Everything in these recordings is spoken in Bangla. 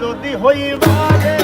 যদি হইবা রে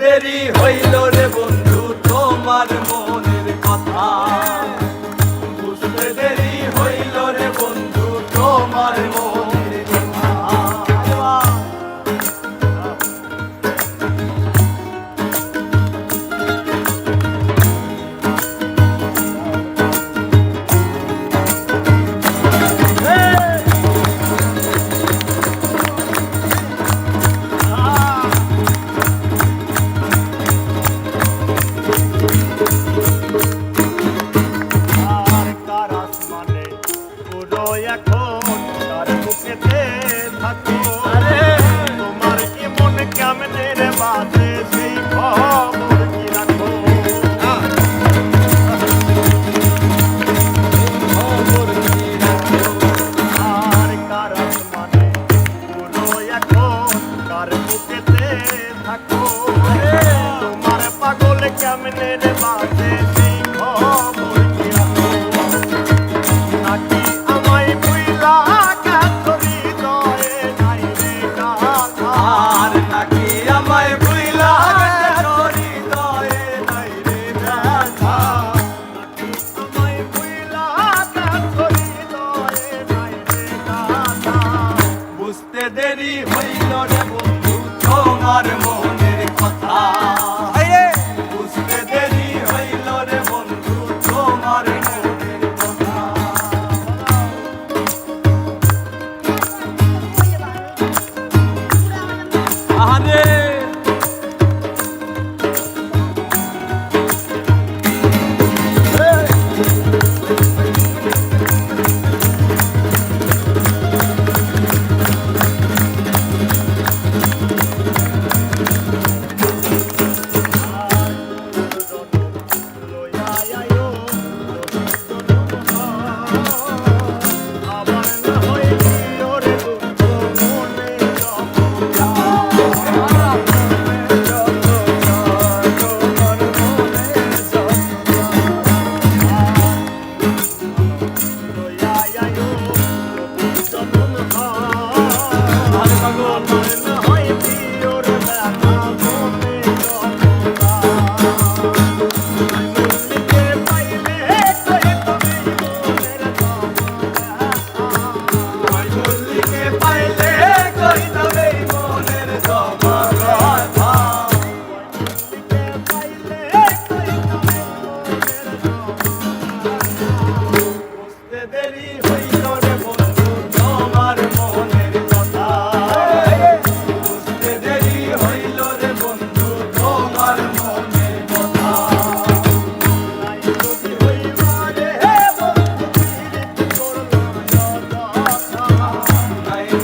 দেরি হইল রে বন্ধু তোমার মন এখন তার বুকেতে থাকো। রে বন্ধু তোমার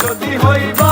যদি হইব